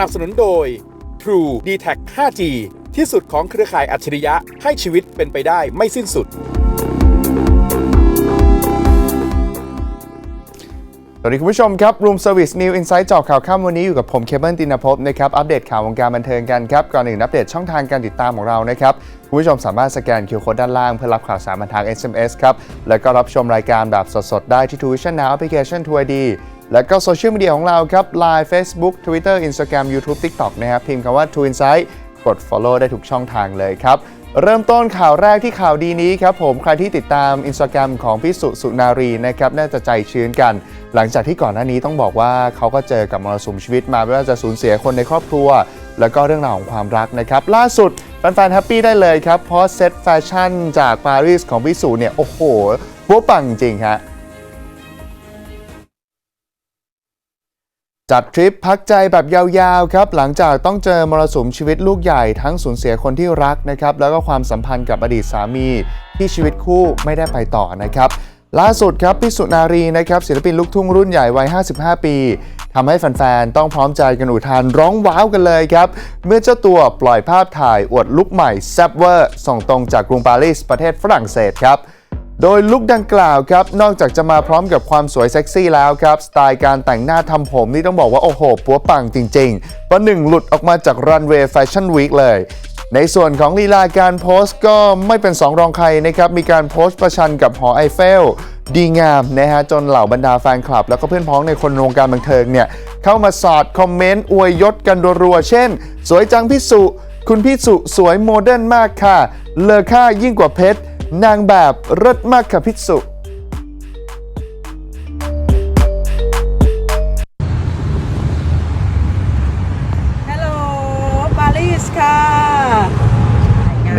นับสนุนโดย True d t a c 5G ที่สุดของเครือข่ายอัจฉริยะให้ชีวิตเป็นไปได้ไม่สิ้นสุด วัสดีคุณผู้ชมครับ Room Service New Insight จอบข่าวค่ำวันนี้อยู่กับผมเคเบิลตินภพนะครับ อัปเดตข่าววงการบันเทิงกันครับ ก่อนอื่นอัปเดตช่องทางการติดตามของเรานะครับ คุณผู้ชมสามารถสแกน QR Code ด้านล่างเพื่อรับข่าวสารบันทาง SMS ครับ แล้วก็รับชมรายการแบบสดๆ ได้ที่ Tuition Now Application 2 ID แล้วก็โซเชียลมีเดียของเราครับ Line Facebook Twitter Instagram YouTube TikTok นะครับพิมพ์คำว่า True Insight กด follow ได้ทุกช่องทางเลยครับ เริ่มต้นข่าวแรกที่ข่าวดีนี้ครับผมใครที่ติดตามอินสตาแกรมของพี่สุสุนารีนะครับน่าจะใจชื้นกัน หลังจากที่ก่อนหน้านี้ต้องบอกว่าเขาก็เจอกับมรสุมชีวิตมาไม่ว่าจะสูญเสียคนในครอบครัว แล้วก็เรื่องราวของความรักนะครับ ล่าสุดแฟนๆแฮปปี้ได้เลยครับเพราะเซตแฟชั่นจากปารีสของพี่สุเนี่ยโอ้โหปัวปังจริงฮะ จัดทริปพักใจแบบยาวๆครับหลังจากต้องเจอมรสุมชีวิตลูกใหญ่ทั้งสูญเสียคนที่รักนะครับแล้วก็ความสัมพันธ์กับอดีตสามี ที่ชีวิตคู่ไม่ได้ไปต่อนะครับล่าสุดครับพี่สุนารีนะครับศิลปินลูกทุ่งรุ่นใหญ่วัย 55 ปีทำให้แฟนๆ ต้องพร้อมใจกันอุทานร้องว้าวกันเลยครับ เมื่อเจ้าตัวปล่อยภาพถ่ายอวดลุคใหม่แซบเวอร์ส่งตรงจากกรุงปารีสประเทศฝรั่งเศสครับ โดยลุคดังกล่าวครับ นอกจากจะมาพร้อมกับความสวยเซ็กซี่แล้วครับ สไตล์การแต่งหน้าทำผมนี่ต้องบอกว่า โอ้โห ปัวปังจริงๆ ประหนึ่งหลุดออกมาจากรันเวย์แฟชั่นวีคเลย ในส่วนของลีลาการโพสต์ก็ไม่เป็นสองรองใครนะครับ มีการโพสต์ประชันกับหอไอเฟลดีงามนะฮะจนเหล่าบรรดาแฟนคลับ แล้วก็เพื่อนพ้องในคนวงการบันเทิงเนี่ย เข้ามาสอดคอมเมนต์อวยยศกันรัวๆเช่น สวยจังพี่สุ คุณพี่สุสวยโมเดิร์นมากค่ะ เลอค่ายิ่งกว่าเพชร นางแบบเลิศมากค่ะพิสุ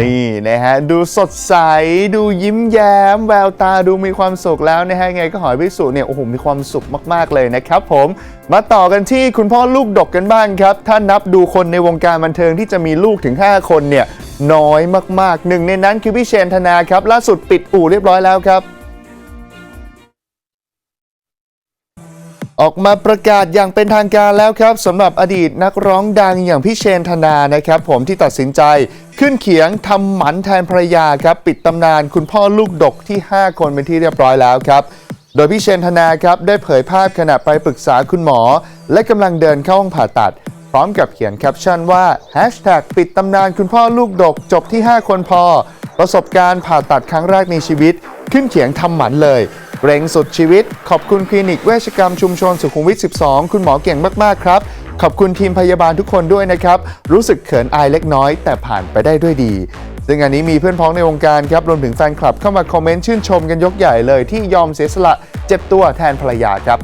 นี่นะฮะ ดูสดใส ดูยิ้มแย้ม แววตาดูมีความสุขแล้วนะฮะ ไงก็หอยพิสุเนี่ย โอ้โห มีความสุขมาก ๆ เลยนะครับผม มาต่อกันที่คุณพ่อลูกดกกันบ้างครับ ถ้านับดูคนในวงการบันเทิงที่จะมีลูกถึง 5 คนเนี่ย น้อยมากๆหนึ่งในนั้นคือพี่เชนธนาครับ ล่าสุดปิดอู่เรียบร้อยแล้วครับ ออกมาประกาศอย่างเป็นทางการแล้วครับสำหรับอดีตนักร้องดังอย่างพี่เชนธนานะครับผมที่ตัดสินใจขึ้นเขียงทำหมันแทนภรรยาครับปิดตำนานคุณพ่อลูกดกที่ 5 คนเป็นที่เรียบร้อยแล้วครับ โดยพี่เชนธนาครับได้เผยภาพขณะไปปรึกษาคุณหมอ และกำลังเดินเข้าห้องผ่าตัด พร้อมกับเขียนแคปชั่นว่า Hashtag ปิดตำนานคุณพ่อลูกดกจบที่ 5 คนพอ ประสบการณ์ผ่าตัดครั้งแรกในชีวิต ขึ้นเขียงทำหมันเลย เร่งสุดชีวิต ขอบคุณคลินิกเวชกรรมชุมชนสุขุมวิท 12 คุณหมอเก่งมาก ๆ ครับ ขอบคุณทีมพยาบาลทุกคนด้วยนะครับ รู้สึกเขินอายเล็กน้อย แต่ผ่านไปได้ด้วยดี ซึ่งอันนี้มีเพื่อนพ้องในวงการครับ รวมถึงแฟนคลับเข้ามาคอมเมนต์ชื่นชมกันยกใหญ่เลยที่ยอมเสียสละเจ็บตัวแทนภรรยาครับ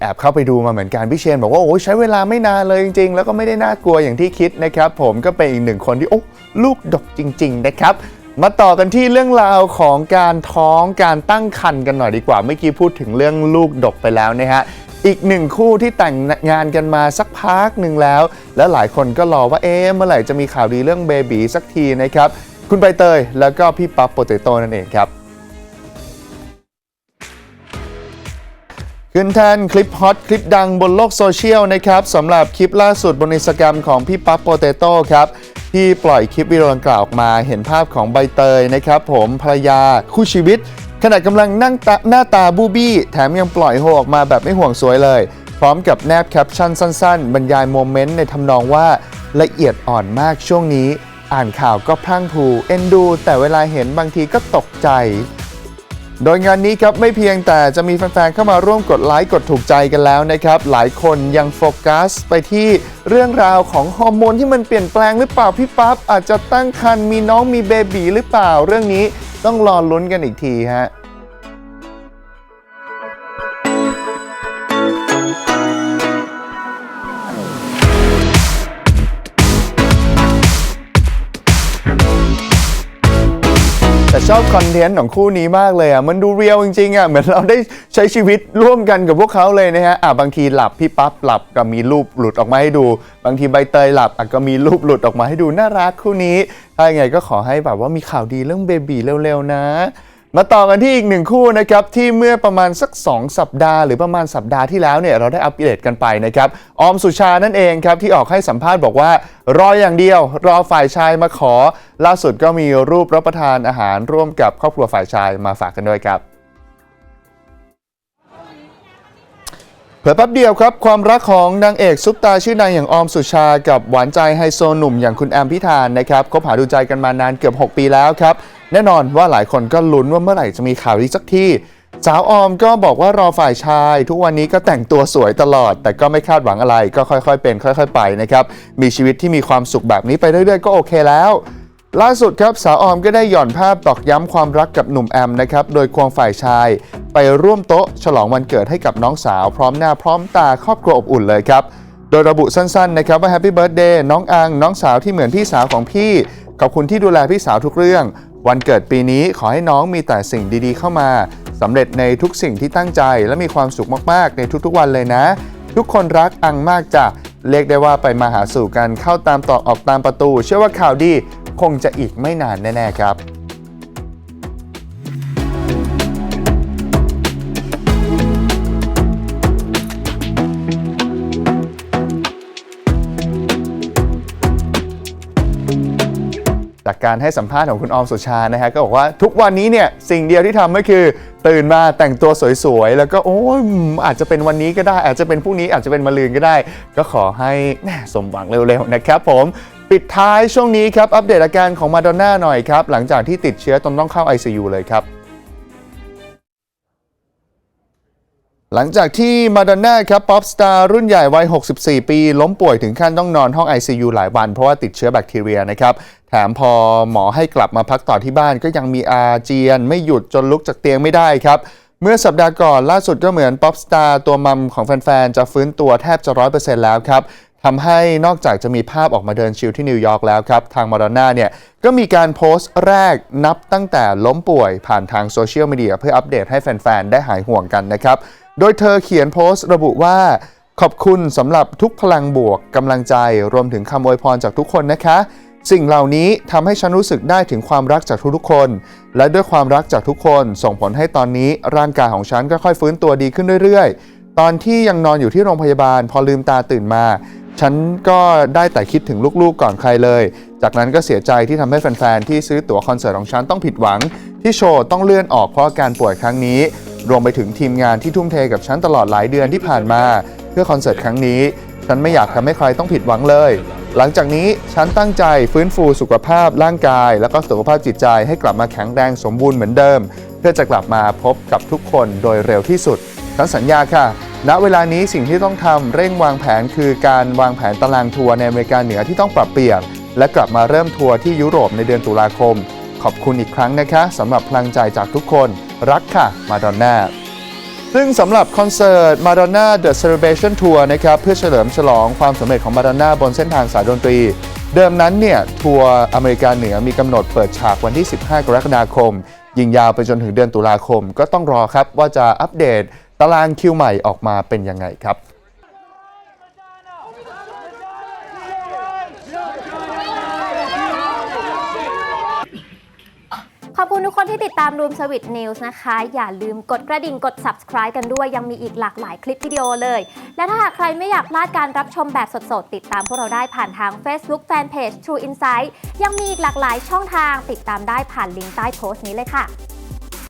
แอบเข้าไปดูมาเหมือนกันพี่เชนบอกว่าโอ้ยใช้เวลาไม่นานเลยจริง ๆ แล้วก็ไม่ได้น่ากลัวอย่างที่คิดนะครับผมก็เป็นอีกหนึ่งคนที่โอ้ลูกดกจริง ๆ นะครับมาต่อกันที่เรื่องราวของการท้องการตั้งครรภ์กันหน่อยดีกว่า เมื่อกี้พูดถึงเรื่องลูกดกไปแล้วนะฮะอีกหนึ่งคู่ที่แต่งงานกันมาสักพักหนึ่งแล้ว และหลายคนก็รอว่าเอ๊ะเมื่อไหร่จะมีข่าวดีเรื่องเบบีสักทีนะครับ คุณใบเตยแล้วก็พี่ปั๊บโปเตโต้นั่นเองครับ ขึ้นแทนคลิปฮอตคลิปดังบนโลกโซเชียลนะครับสำหรับคลิปล่าสุดบนอินสตาแกรมของพี่ปั๊บโปเตโต้ครับที่ปล่อยคลิปวิดีโอดังกล่าวออกมาเห็นภาพของใบเตยนะครับผมภรรยาคู่ชีวิต ขณะกำลังนั่งตาหน้าตาบูบี้ แถมยังปล่อยโฮออกมาแบบไม่ห่วงสวยเลย พร้อมกับแนบแคปชั่นสั้นๆ บรรยายโมเมนต์ในทำนองว่าละเอียดอ่อนมากช่วงนี้ อ่านข่าวก็พรั่งพรูเอ็นดู แต่เวลาเห็นบางทีก็ตกใจ โดยงานนี้ครับไม่เพียงแต่จะมีแฟนๆเข้ามาร่วมกดไลค์กดถูกใจกันแล้วนะครับ หลายคนยังโฟกัสไปที่เรื่องราวของฮอร์โมนที่มันเปลี่ยนแปลงหรือเปล่าพี่ปั๊บอาจจะตั้งครรภ์มีน้องมีเบบีหรือเปล่าเรื่องนี้ต้องรอลุ้นกันอีกทีฮะ ชอบคอนเทนต์ของคู่นี้มากเลยอะมันดูเรียลจริงๆอะเหมือนเราได้ใช้ชีวิตร่วมกันกับพวกเขาเลยนะฮะอะบางทีหลับพี่ปั๊บหลับก็มีรูปหลุดออกมาให้ดู บางทีใบเตยหลับอะก็มีรูปหลุดออกมาให้ดูน่ารักคู่นี้ถ้ายังไงก็ขอให้แบบว่ามีข่าวดีเรื่องเบบีเร็วๆนะ มาต่อกันที่อีกหนึ่งคู่นะครับที่เมื่อประมาณสัก 2 สัปดาห์ หรือประมาณสัปดาห์ที่แล้วเนี่ยเราได้อัปเดตกันไปนะครับออมสุชานั่นเองครับที่ออกให้สัมภาษณ์บอกว่ารออย่างเดียว รอฝ่ายชายมาขอ ล่าสุดก็มีรูปรับประทานอาหารร่วมกับครอบครัวฝ่ายชายมาฝากกันด้วยครับเผยแป๊บเดียวครับ ความรักของนางเอกซุปตาชื่อนางอย่างออมสุชา กับหวานใจไฮโซหนุ่มอย่างคุณแอมพิธานนะครับคบหาดูใจกันมานานเกือบ 6 ปีแล้วครับ แน่นอนว่าหลายคนก็ลุ้นว่าเมื่อไหร่จะมีข่าวดีสักทีสาวออมก็บอกว่ารอฝ่ายชาย ทุกวันนี้ก็แต่งตัวสวยตลอด แต่ก็ไม่คาดหวังอะไร ก็ค่อยๆ เป็น ค่อย ๆ ไปนะครับ มีชีวิตที่มีความสุขแบบนี้ไปเรื่อยๆ ก็โอเคแล้ว ล่าสุดครับสาวออมก็ได้หย่อนภาพตอกย้ำความรักกับหนุ่มแอมนะครับ โดยควงฝ่ายชาย ไปร่วมโต๊ะ ฉลองวันเกิดให้กับน้องสาว พร้อมหน้าพร้อมตาครอบครัวอบอุ่นเลยครับ โดยระบุสั้นๆนะครับว่าแฮปปี้เบิร์ดเดย์น้องอังน้องสาวที่เหมือนพี่สาวของพี่ขอบคุณที่ดูแลพี่สาวทุกเรื่อง วันเกิดปีนี้ขอให้น้องมีแต่สิ่งดีๆ เข้ามาสำเร็จในทุกสิ่งที่ตั้งใจ และมีความสุขมากๆ ในทุกๆวันเลยนะ ทุกคนรักอังมากจ้ะเรียกได้ว่าไปมาหาสู่กันเข้าตามตอกออกตามประตู เชื่อว่าข่าวดีคงจะอีกไม่นานแน่ๆครับ จากการให้สัมภาษณ์ของคุณออมสุชานะฮะก็บอกว่าทุกวันนี้เนี่ยสิ่งเดียวที่ทำก็คือ ตื่นมาแต่งตัวสวยๆ แล้วก็โอ้ยอาจจะเป็นวันนี้ก็ได้ อาจจะเป็นพรุ่งนี้อาจจะเป็นมะรืนก็ได้ ก็ขอให้แม่สมหวังเร็วๆนะครับผมปิดท้ายช่วงนี้ครับอัปเดตอาการของมาดอนน่าหน่อยครับหลังจากที่ติดเชื้อจนต้องเข้า ICU เลยครับ หลังจากที่มาดอนน่าครับป๊อปสตาร์รุ่นใหญ่วัย 64 ปี ล้มป่วยถึงขั้นต้องนอนห้อง ICU หลายวัน เพราะว่าติดเชื้อแบคทีเรียนะครับ แถมพอหมอให้กลับมาพักต่อที่บ้านก็ยังมีอาเจียน ไม่หยุดจนลุกจากเตียงไม่ได้ครับ เมื่อสัปดาห์ก่อนล่าสุดก็เหมือนป๊อปสตาร์ตัวมัมของแฟน ๆ จะฟื้นตัวแทบจะ100%แล้วครับ ทำให้นอกจากจะมีภาพออกมาเดินชิลที่นิวยอร์กแล้วครับ ทางมาดอนน่าเนี่ยก็มีการโพสต์แรกนับตั้งแต่ล้มป่วยผ่านทางโซเชียลมีเดียเพื่ออัปเดตให้แฟน ๆ ได้หายห่วงกันนะครับ โดยเธอเขียนโพสต์ระบุว่า ขอบคุณสำหรับทุกพลังบวกกำลังใจ รวมถึงคำอวยพรจากทุกคนนะคะ สิ่งเหล่านี้ทำให้ฉันรู้สึกได้ถึงความรักจากทุกๆคน และด้วยความรักจากทุกคน ส่งผลให้ตอนนี้ร่างกายของฉันก็ค่อยฟื้นตัวดีขึ้นเรื่อยๆ ตอนที่ยังนอนอยู่ที่โรงพยาบาล พอลืมตาตื่นมา ฉันก็ได้แต่คิดถึงลูกๆก่อนใครเลย จากนั้นก็เสียใจที่ทำให้แฟนๆ ที่ซื้อตั๋วคอนเสิร์ตของฉันต้องผิดหวัง ที่โชว์ต้องเลื่อนออกเพราะอาการป่วยครั้งนี้ รวมไปถึงทีมงานที่ทุ่มเทกับฉันตลอดหลายเดือนที่ผ่านมา เพื่อคอนเสิร์ตครั้งนี้ ฉันไม่อยากทำให้ใครต้องผิดหวังเลย หลังจากนี้ฉันตั้งใจฟื้นฟูสุขภาพร่างกาย แล้วก็สุขภาพจิตใจให้กลับมาแข็งแรงสมบูรณ์เหมือนเดิม เพื่อจะกลับมาพบกับทุกคนโดยเร็วที่สุดฉันสัญญาค่ะ ณเวลานี้สิ่งที่ต้องทำเร่งวางแผนคือการวางแผนตารางทัวร์ในอเมริกาเหนือที่ต้องปรับเปลี่ยน และกลับมาเริ่มทัวร์ที่ยุโรปในเดือนตุลาคม ขอบคุณอีกครั้งนะคะสำหรับพลังใจจากทุกคน รักค่ะ มาดอนน่าซึ่งสำหรับคอนเสิร์ต Madonna The Celebration Tour นะครับเพื่อเฉลิมฉลองความสำเร็จของ Madonna บนเส้นทางสายดนตรี เดิมนั้นเนี่ยทัวร์อเมริกาเหนือมีกำหนดเปิดฉากวันที่ 15 กรกฎาคม ยิงยาวไปจนถึงเดือนตุลาคม ก็ต้องรอครับว่าจะอัปเดต ตารางคิวใหม่ออกมาเป็นยังไงครับขอบคุณทุกคนที่ติดตาม Room Service News นะคะ อย่าลืมกดกระดิ่งกด subscribe กันด้วย ยังมีอีกหลากหลายคลิปวิดีโอเลย และถ้าหากใครไม่อยากพลาดการรับชมแบบสดๆ ติดตามพวกเราได้ผ่านทาง Facebook Fanpage True Insight ยังมีอีกหลากหลายช่องทางติดตามได้ผ่านลิงก์ใต้โพสต์นี้เลยค่ะ